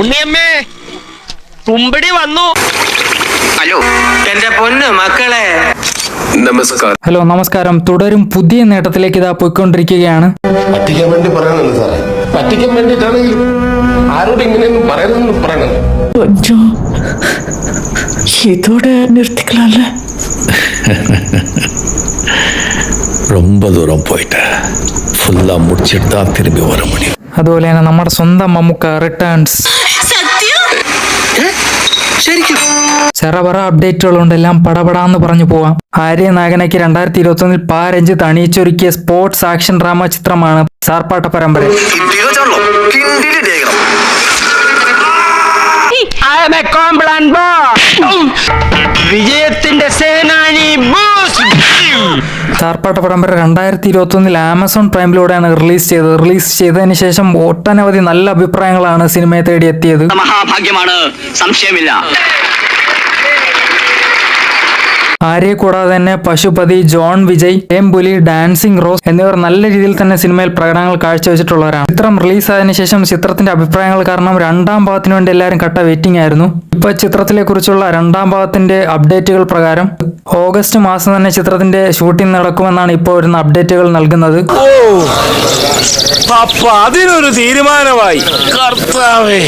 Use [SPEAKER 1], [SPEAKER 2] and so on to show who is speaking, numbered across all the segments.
[SPEAKER 1] ഉണ്ണിയമ്മേ തുമ്പടി വന്നു
[SPEAKER 2] ഹലോ എന്റെ പൊന്ന് മക്കളെ
[SPEAKER 3] നമസ്കാരം
[SPEAKER 4] ഹലോ നമസ്കാരം തുടരും പുതിയ നേട്ടത്തിലേക്ക് ഇതാ പോയിക്കൊണ്ടിരിക്കുകയാണ്
[SPEAKER 3] പറ്റിക്കാൻ വേണ്ടി പറയണല്ലോ സാറേ പറ്റിക്കാൻ വേണ്ടിയിട്ടാണെങ്കിലും ആരോട് ഇങ്ങനെയൊന്നും പറയുന്നു പറയണം
[SPEAKER 5] கொஞ்சம் இதோட நிறுத்திக்கலாம்ல
[SPEAKER 6] ரொம்ப தூரம் போயிட்டேன் ஃபுல்லாக முடிச்சிட்டு தான் திரும்பி வர முடியும்
[SPEAKER 4] അതുപോലെ തന്നെ നമ്മുടെ സ്വന്തം മമ്മൂക്ക റിട്ടേൺസ്
[SPEAKER 2] ശരിക്കും.
[SPEAKER 4] ചെറപറ അപ്ഡേറ്റുകളുണ്ട് എല്ലാം പടപടാന്ന് പറഞ്ഞു പോവാം. ആര്യ നായകനയ്ക്ക് രണ്ടായിരത്തി ഇരുപത്തി ഒന്നിൽ പാരഞ്ച് അണിയിച്ചൊരുക്കിയ സ്പോർട്സ് ആക്ഷൻ ഡ്രാമ ചിത്രമാണ് സാർപ്പാട്ട പരമ്പര.
[SPEAKER 1] വിജയത്തിന്റെ സേ
[SPEAKER 4] സാർപ്പാട്ട പരമ്പര രണ്ടായിരത്തി ഇരുപത്തി ഒന്നിൽ ആമസോൺ പ്രൈമിലൂടെയാണ് റിലീസ് ചെയ്തത്. റിലീസ് ചെയ്തതിന് ശേഷം ഒട്ടനവധി നല്ല അഭിപ്രായങ്ങളാണ് സിനിമയെ തേടി എത്തിയത്
[SPEAKER 7] മഹാഭാഗ്യമാണ്. സംശയമില്ല.
[SPEAKER 4] ആര്യെ കൂടാതെ തന്നെ പശുപതി ജോൺ വിജയ് എം പുലി ഡാൻസിംഗ് റോസ് എന്നിവർ നല്ല രീതിയിൽ തന്നെ സിനിമയിൽ പ്രകടനങ്ങൾ കാഴ്ചവെച്ചിട്ടുള്ളവരാണ്. ചിത്രം റിലീസായതിനു ശേഷം ചിത്രത്തിന്റെ അഭിപ്രായങ്ങൾ കാരണം രണ്ടാം ഭാഗത്തിന് വേണ്ടി എല്ലാവരും കട്ട വെയിറ്റിംഗ് ആയിരുന്നു. ഇപ്പൊ ചിത്രത്തിലെ കുറിച്ചുള്ള രണ്ടാം ഭാഗത്തിന്റെ അപ്ഡേറ്റുകൾ പ്രകാരം ഓഗസ്റ്റ് മാസം തന്നെ ചിത്രത്തിന്റെ ഷൂട്ടിംഗ് നടക്കുമെന്നാണ് ഇപ്പോൾ വരുന്ന അപ്ഡേറ്റുകൾ നൽകുന്നത്.
[SPEAKER 6] അതിനൊരു തീരുമാനമായി. കർത്താവേ.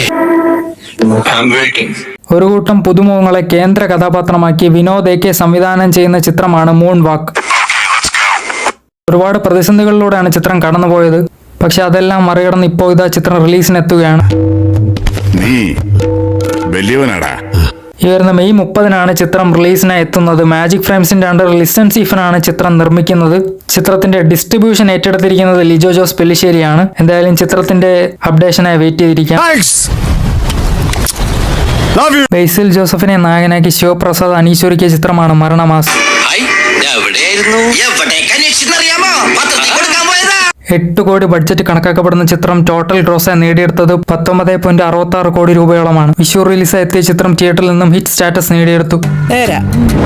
[SPEAKER 4] ഒരു കൂട്ടം പുതുമുഖങ്ങളെ കേന്ദ്ര കഥാപാത്രമാക്കി വിനോദ് എ കെ സംവിധാനം ചെയ്യുന്ന ചിത്രമാണ് മൂൺ വാക്ക് ഒരുപാട് പ്രതിസന്ധികളിലൂടെയാണ് ചിത്രം കടന്നുപോയത്. പക്ഷെ അതെല്ലാം മറികടന്ന് ഇപ്പോൾ ഇതാ ചിത്രം റിലീസിനെത്തുകയാണ്. ഈ വരുന്ന മെയ് മുപ്പതിനാണ് ചിത്രം റിലീസിനായി എത്തുന്നത്. മാജിക് ഫ്രെയിംസിന്റെ അണ്ടർ ലിസൺ സീഫനാണ് ചിത്രം നിർമ്മിക്കുന്നത്. ചിത്രത്തിന്റെ ഡിസ്ട്രിബ്യൂഷൻ ഏറ്റെടുത്തിരിക്കുന്നത് ലിജോ ജോസ് പെല്ലിശ്ശേരിയാണ്. എന്തായാലും ചിത്രത്തിന്റെ അപ്ഡേഷനായി വെയിറ്റ് ചെയ്തിരിക്കാം ബേസിൽ ജോസഫിനെ നായകനാക്കി ശിവപ്രസാദ് അനീശ്വരിക്കിയ ചിത്രമാണ് മരണമാസ്. എട്ട് കോടി ബഡ്ജറ്റ് കണക്കാക്കപ്പെടുന്ന ചിത്രം ടോട്ടൽ ഗ്രോസ് നേടിയെടുത്തത് പത്തൊമ്പത് പോയിന്റ് അറുപത്തി ആറ് കോടി രൂപയോളമാണ്. വിഷു റിലീസായി എത്തിയ ചിത്രം തിയേറ്ററിൽ നിന്നും ഹിറ്റ് സ്റ്റാറ്റസ് നേടിയെടുത്തു.
[SPEAKER 5] നേരാ.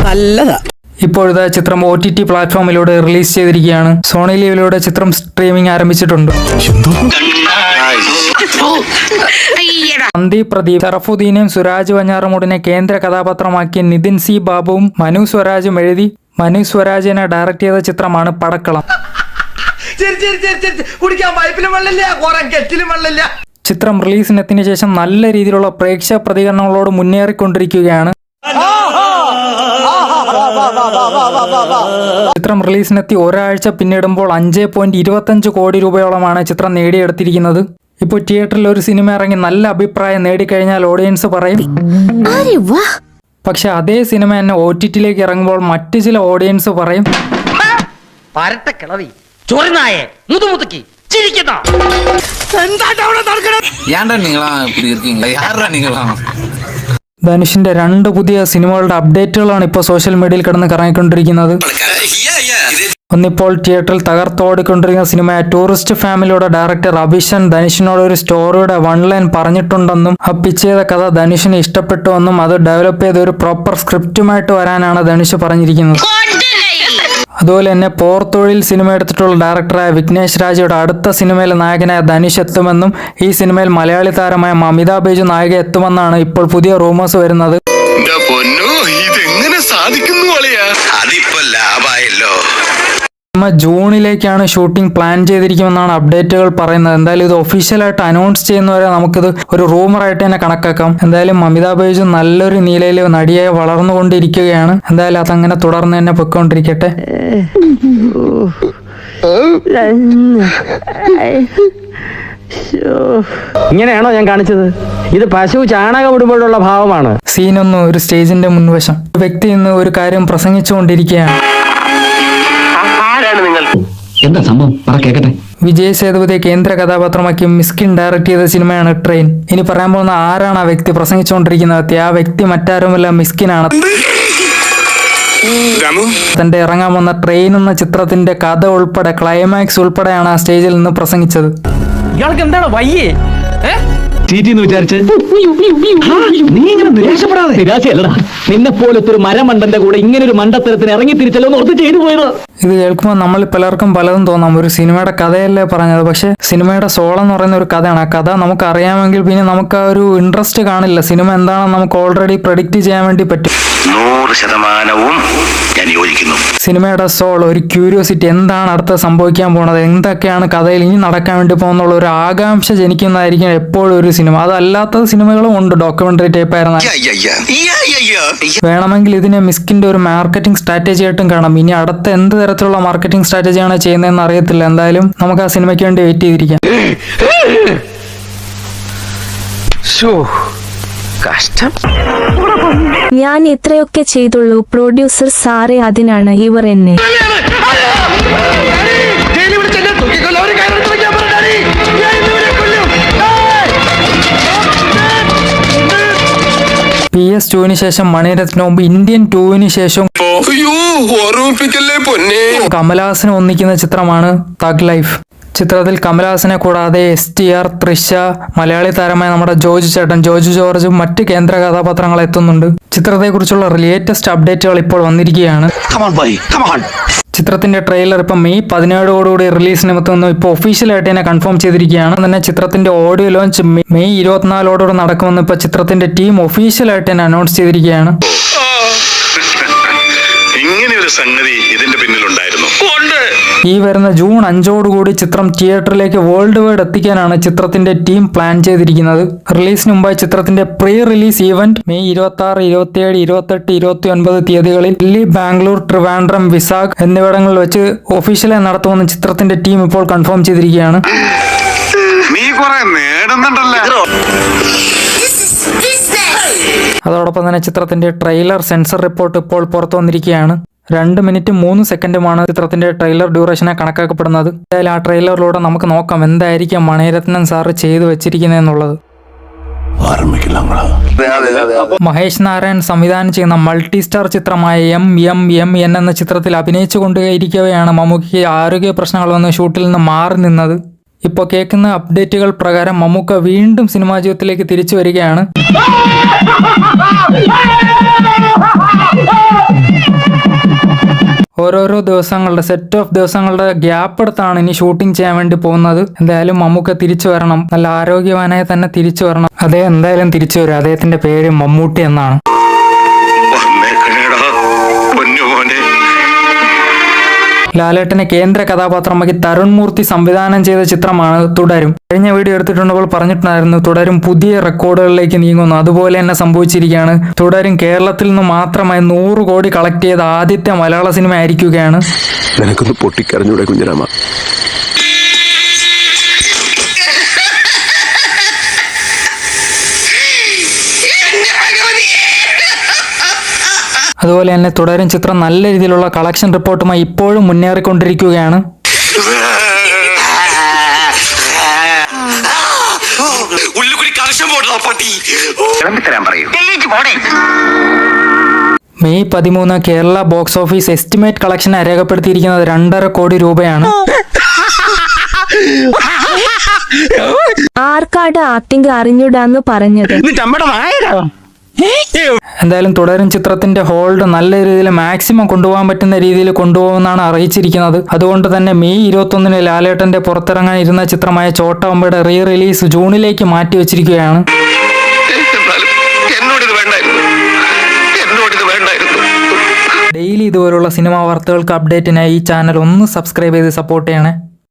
[SPEAKER 5] നല്ലതാ.
[SPEAKER 4] ഇപ്പോഴത്തെ ചിത്രം ഒ ടി ടി പ്ലാറ്റ്ഫോമിലൂടെ റിലീസ് ചെയ്തിരിക്കുകയാണ്. സോണി ലീവിലൂടെ ചിത്രം സ്ട്രീമിംഗ് ആരംഭിച്ചിട്ടുണ്ട്. സന്ദീപ് പ്രദീപ് ഷറഫുദ്ദീനും സുരാജ് വഞ്ഞാറമൂടിനെ കേന്ദ്ര കഥാപാത്രമാക്കിയ നിതിൻ സി ബാബുവും മനു സ്വരാജും എഴുതി. മനു സ്വരാജിനെ ഡയറക്ട് ചെയ്ത ചിത്രമാണ് പടക്കളം.
[SPEAKER 1] കുടിക്കാൻ പൈപ്പിലും വെള്ളമില്ല കുറെ കെറ്റിലും വെള്ളമില്ല.
[SPEAKER 4] ചിത്രം റിലീസിനെത്തിന് ശേഷം നല്ല രീതിയിലുള്ള പ്രേക്ഷക പ്രതികരണങ്ങളോട് മുന്നേറിക്കൊണ്ടിരിക്കുകയാണ്. ചിത്രം റിലീസിനെത്തി ഒരാഴ്ച പിന്നിടുമ്പോൾ അഞ്ച് പോയിന്റ് ഇരുപത്തഞ്ച് കോടി രൂപയോളമാണ് ചിത്രം നേടിയെടുത്തിരിക്കുന്നത് ഇപ്പോൾ തിയേറ്ററിൽ ഒരു സിനിമ ഇറങ്ങി നല്ല അഭിപ്രായം നേടിക്കഴിഞ്ഞാൽ ഓഡിയൻസ് പറയും പക്ഷെ അതേ സിനിമ തന്നെ ഒ ടി ടിയിലേക്ക് ഇറങ്ങുമ്പോൾ മറ്റു ചില ഓഡിയൻസ് പറയും
[SPEAKER 1] പരട്ട കിളവി ചൊറിനായെ മുതുമുതുക്കി ചിരിക്കുന്ന
[SPEAKER 2] ஏன்டா நீங்களா இப்படி இருக்கீங்க யாரா நீங்களா
[SPEAKER 4] ധനുഷിന്റെ രണ്ട് പുതിയ സിനിമകളുടെ അപ്ഡേറ്റുകളാണ് ഇപ്പോൾ സോഷ്യൽ മീഡിയയിൽ കിടന്ന് കറങ്ങിക്കൊണ്ടിരിക്കുന്നത്. ഒന്നിപ്പോൾ തിയേറ്ററിൽ തകർത്തോടിക്കൊണ്ടിരിക്കുന്ന സിനിമയായ ടൂറിസ്റ്റ് ഫാമിലിയുടെ ഡയറക്ടർ അഭിഷൻ ധനുഷിനോട് ഒരു സ്റ്റോറിയുടെ വൺ ലൈൻ പറഞ്ഞിട്ടുണ്ടെന്നും ആ പിച്ച് ചെയ്ത കഥ ധനുഷിന് ഇഷ്ടപ്പെട്ടുവെന്നും അത് ഡെവലപ്പ് ചെയ്ത ഒരു പ്രോപ്പർ സ്ക്രിപ്റ്റുമായിട്ട് വരാനാണ് ധനുഷ് പറഞ്ഞിരിക്കുന്നത്. അതുപോലെ തന്നെ പോർത്തൊഴിൽ സിനിമ എടുത്തിട്ടുള്ള ഡയറക്ടറായ വിഘ്നേഷ് രാജയുടെ അടുത്ത സിനിമയിൽ നായകനായ ധനുഷ് എത്തുമെന്നും ഈ സിനിമയിൽ മലയാളി താരമായ മമിത ബേജു നായിക എത്തുമെന്നാണ് ഇപ്പോൾ പുതിയ റൂമേഴ്സ് വരുന്നത്.
[SPEAKER 2] അതിപ്പോ ലാഭായല്ലോ.
[SPEAKER 4] സിനിമ ജൂണിലേക്കാണ് ഷൂട്ടിംഗ് പ്ലാൻ ചെയ്തിരിക്കുമെന്നാണ് അപ്ഡേറ്റുകൾ പറയുന്നത്. എന്തായാലും ഇത് ഒഫീഷ്യലായിട്ട് അനൗൺസ് ചെയ്യുന്നവരെ നമുക്കിത് ഒരു റൂമറായിട്ട് തന്നെ കണക്കാക്കാം. എന്തായാലും മമിത ബച്ചൻ നല്ലൊരു നിലയിൽ നടിയായി വളർന്നുകൊണ്ടിരിക്കുകയാണ്. എന്തായാലും അതങ്ങനെ തുടർന്ന് തന്നെ പൊയ്ക്കൊണ്ടിരിക്കട്ടെ.
[SPEAKER 1] ഇങ്ങനെയാണോ ഞാൻ കാണിച്ചത്? ഇത് പശു ചാണകം ഇടുമ്പോഴുള്ള ഭാവമാണ്.
[SPEAKER 4] സീനൊന്നും ഒരു സ്റ്റേജിന്റെ മുൻവശം. വ്യക്തി ഇന്ന് ഒരു കാര്യം പ്രസംഗിച്ചുകൊണ്ടിരിക്കുകയാണ്.
[SPEAKER 7] എന്താ സംഭവം? പറ കേക്കട്ടെ.
[SPEAKER 4] വിജയ് സേതുപതിയെ കേന്ദ്ര കഥാപാത്രമാക്കി മിസ്കിൻ ഡയറക്ട് ചെയ്ത സിനിമയാണ് ട്രെയിൻ. ഇനി പറയാൻ പോകുന്ന ആരാണ് ആ വ്യക്തി പ്രസംഗിച്ചുകൊണ്ടിരിക്കുന്നത്? വ്യക്തി ആ വ്യക്തി മറ്റാരുമല്ല മിസ്കിനാണ്. തന്റെ ഇറങ്ങാൻ വന്ന ട്രെയിൻ എന്ന ചിത്രത്തിന്റെ കഥ ഉൾപ്പെടെ ക്ലൈമാക്സ് ഉൾപ്പെടെയാണ് ആ സ്റ്റേജിൽ നിന്ന് പ്രസംഗിച്ചത്.
[SPEAKER 1] ഇയാൾക്ക് എന്താണ് വയ്യേ?
[SPEAKER 7] ചീറ്റി എന്ന് വിചാരിച്ച് നീ ഇങ്ങനെ നിരാശപ്പെടാതെ. നിരാശയല്ലടാ. നിന്നെ പോലത്തെ ഒരു മരമണ്ടന്റെ കൂടെ ഇങ്ങനെ ഒരു മണ്ടത്തരത്തിന് ഇറങ്ങി തിരിച്ചല്ലോ എന്ന് ഓർത്ത് ചെയ്തു പോയത്.
[SPEAKER 4] ഇത് കേൾക്കുമ്പോൾ നമ്മൾ പലർക്കും പലതും തോന്നാം. ഒരു സിനിമയുടെ കഥയല്ലേ പറഞ്ഞത്. പക്ഷെ സിനിമയുടെ സോൾ എന്ന് പറയുന്ന ഒരു കഥയാണ്. ആ കഥ നമുക്ക് അറിയാമെങ്കിൽ പിന്നെ നമുക്ക് ആ ഒരു ഇൻട്രസ്റ്റ് കാണില്ല. സിനിമ എന്താണെന്ന് നമുക്ക് ഓൾറെഡി പ്രഡിക്റ്റ് ചെയ്യാൻ വേണ്ടി പറ്റും.
[SPEAKER 2] നൂറ് ശതമാനവും ഞാൻ യോജിക്കുന്നു.
[SPEAKER 4] സിനിമയുടെ സോൾ ഒരു ക്യൂരിയോസിറ്റി എന്താണ് അടുത്ത സംഭവിക്കാൻ പോണത് എന്തൊക്കെയാണ് കഥയിൽ ഇനി നടക്കാൻ വേണ്ടി പോകുന്നുള്ള ഒരു ആകാംക്ഷ ജനിക്കുന്നതായിരിക്കും എപ്പോഴും ഒരു സിനിമ. അതല്ലാത്ത സിനിമകളും ഉണ്ട് ഡോക്യുമെന്ററി ടൈപ്പ് ആയിരുന്ന വേണമെങ്കിൽ ഇതിനെ മിസ്കിന്റെ ഒരു മാർക്കറ്റിംഗ് സ്ട്രാറ്റജി ആയിട്ടും കാണാം. ഇനി അടുത്ത എന്ത് തരത്തിലുള്ള മാർക്കറ്റിംഗ് സ്ട്രാറ്റജിയാണ് ചെയ്യുന്നതെന്ന് അറിയത്തില്ല. എന്തായാലും നമുക്ക് ആ സിനിമയ്ക്ക് വേണ്ടി വെയിറ്റ് ചെയ്തിരിക്കാം.
[SPEAKER 8] ഞാൻ ഇത്രയൊക്കെ ചെയ്തുള്ളൂ. പ്രൊഡ്യൂസർ സാറേ അതിനാണ് ഇവർ എന്നെ.
[SPEAKER 4] പി എസ് ടുവിന് ശേഷം മണിരത്നവും മുമ്പ് ഇന്ത്യൻ ടുവിന് ശേഷം
[SPEAKER 3] അയ്യോ ഓർമ്മിപ്പിക്കല്ലേ പൊന്നെ.
[SPEAKER 4] കമലഹാസനെ ഒന്നിക്കുന്ന ചിത്രമാണ് തഗ് ലൈഫ് ചിത്രത്തിൽ കമലഹാസനെ കൂടാതെ എസ് ടി ആർ ത്രിഷ മലയാളി താരമായ നമ്മുടെ ജോജു ചേട്ടൻ ജോജു ജോർജും മറ്റ് കേന്ദ്ര കഥാപാത്രങ്ങൾ എത്തുന്നുണ്ട്. ചിത്രത്തെക്കുറിച്ചുള്ള ലേറ്റസ്റ്റ് അപ്ഡേറ്റുകൾ ഇപ്പോൾ വന്നിരിക്കുകയാണ്. ചിത്രത്തിന്റെ ട്രെയിലർ ഇപ്പം മെയ് പതിനേഴോടുകൂടി റിലീസ് നിമിത്തം ഇപ്പോൾ ഒഫീഷ്യലായിട്ട് തന്നെ കൺഫേം ചെയ്തിരിക്കുകയാണ്. തന്നെ ചിത്രത്തിന്റെ ഓഡിയോ ലോഞ്ച് മെയ് ഇരുപത്തിനാലോടുകൂടി നടക്കുമെന്ന് ഇപ്പോൾ ചിത്രത്തിന്റെ ടീം ഒഫീഷ്യലായിട്ട് തന്നെ അനൗൺസ് ചെയ്തിരിക്കുകയാണ്.
[SPEAKER 9] ഇങ്ങനെ ഒരു സംഗതി ഇതിന്റെ പിന്നിലുണ്ടായിരുന്നു.
[SPEAKER 4] ഈ വരുന്ന ജൂൺ അഞ്ചോടുകൂടി ചിത്രം തിയേറ്ററിലേക്ക് വേൾഡ് വൈഡ് എത്തിക്കാനാണ് ചിത്രത്തിന്റെ ടീം പ്ലാൻ ചെയ്തിരിക്കുന്നത്. റിലീസിന് മുമ്പായി ചിത്രത്തിന്റെ പ്രീ റിലീസ് ഇവന്റ് മെയ് ഇരുപത്തി ആറ് ഇരുപത്തിയേഴ് ഇരുപത്തെട്ട് ഇരുപത്തി ഒൻപത് തീയതികളിൽ ദില്ലി ബാംഗ്ലൂർ ട്രിവാൻഡ്രം വിസാഖ് എന്നിവിടങ്ങളിൽ വെച്ച് ഒഫീഷ്യലായി നടത്തുമെന്ന് ചിത്രത്തിന്റെ ടീം ഇപ്പോൾ കൺഫേം ചെയ്തിരിക്കുകയാണ്.
[SPEAKER 9] നീ നേടുന്നുണ്ടല്ലോ?
[SPEAKER 4] അതോടൊപ്പം തന്നെ ചിത്രത്തിന്റെ ട്രെയിലർ സെൻസർ റിപ്പോർട്ട് ഇപ്പോൾ പുറത്തു വന്നിരിക്കുകയാണ്. രണ്ട് മിനിറ്റ് മൂന്ന് സെക്കൻഡുമാണ് ചിത്രത്തിന്റെ ട്രെയിലർ ഡ്യൂറേഷനെ കണക്കാക്കപ്പെടുന്നത്. എന്തായാലും ആ ട്രെയിലറിലൂടെ നമുക്ക് നോക്കാം എന്തായിരിക്കും മണിരത്നം സാറ് ചെയ്തു വെച്ചിരിക്കുന്നത് എന്നുള്ളത്. മഹേഷ് നാരായൺ സംവിധാനം ചെയ്യുന്ന മൾട്ടി സ്റ്റാർ ചിത്രമായ എം എം എം എൻ എന്ന ചിത്രത്തിൽ അഭിനയിച്ചു കൊണ്ടേയിരിക്കവെയാണ് മമ്മൂക്കിക്ക് ആരോഗ്യ പ്രശ്നങ്ങൾ വന്ന് ഷൂട്ടിൽ നിന്ന് മാറി നിന്നത്. ഇപ്പോൾ കേൾക്കുന്ന അപ്ഡേറ്റുകൾ പ്രകാരം മമ്മൂക്ക വീണ്ടും സിനിമാ ജീവിതത്തിലേക്ക് തിരിച്ചു വരികയാണ്. ഓരോരോ ദിവസങ്ങളുടെ സെറ്റ് ഓഫ് ദിവസങ്ങളുടെ ഗ്യാപ്പ് എടുത്താണ് ഇനി ഷൂട്ടിംഗ് ചെയ്യാൻ വേണ്ടി പോകുന്നത്. എന്തായാലും മമ്മൂക്ക തിരിച്ചു വരണം. നല്ല ആരോഗ്യവാനായി തന്നെ തിരിച്ചു വരണം. അതേ എന്തായാലും തിരിച്ചു വരും. അദ്ദേഹത്തിന്റെ പേര് മമ്മൂട്ടി എന്നാണ്. ലാലേട്ടനെ കേന്ദ്ര കഥാപാത്രമാക്കി തരുൺ മൂർത്തി സംവിധാനം ചെയ്ത ചിത്രമാണ് തുടരും. കഴിഞ്ഞ വീഡിയോ എടുത്തിട്ടുണ്ടപ്പോൾ പറഞ്ഞിട്ടുണ്ടായിരുന്നു തുടരും പുതിയ റെക്കോർഡുകളിലേക്ക് നീങ്ങുന്നു. അതുപോലെ തന്നെ സംഭവിച്ചിരിക്കുകയാണ്. തുടരും കേരളത്തിൽ നിന്ന് മാത്രമായി നൂറ് കോടി കളക്ട് ചെയ്ത ആദ്യത്തെ മലയാള സിനിമ ആയിരിക്കുകയാണ് അതുപോലെ തന്നെ തുടരും ചിത്രം നല്ല രീതിയിലുള്ള കളക്ഷൻ റിപ്പോർട്ടുമായി ഇപ്പോഴും മുന്നേറിക്കൊണ്ടിരിക്കുകയാണ്. മെയ് പതിമൂന്ന് Kerala box office estimate collection രേഖപ്പെടുത്തിയിരിക്കുന്നത് രണ്ടര കോടി രൂപയാണ്.
[SPEAKER 8] ആർക്കാട് ആത്തിങ്ക അറിഞ്ഞൂടാന്ന് പറഞ്ഞത്?
[SPEAKER 4] എന്തായാലും തുടരും ചിത്രത്തിന്റെ ഹോൾഡ് നല്ല രീതിയിൽ മാക്സിമം കൊണ്ടുപോകാൻ പറ്റുന്ന രീതിയിൽ കൊണ്ടുപോകുമെന്നാണ് അറിയിച്ചിരിക്കുന്നത്. അതുകൊണ്ട് തന്നെ മെയ് ഇരുപത്തൊന്നിന് ലാലേട്ടന്റെ പുറത്തിറങ്ങാൻ ഇരുന്ന ചിത്രമായ ചോട്ടാമ്പയുടെ റീ റിലീസ് ജൂണിലേക്ക് മാറ്റി വെച്ചിരിക്കുകയാണ്. ഡെയിലി ഇതുപോലുള്ള സിനിമാ വാർത്തകൾക്ക് അപ്ഡേറ്റിനായി ഈ ചാനൽ ഒന്ന് സബ്സ്ക്രൈബ് ചെയ്ത് സപ്പോർട്ട് ചെയ്യണേ.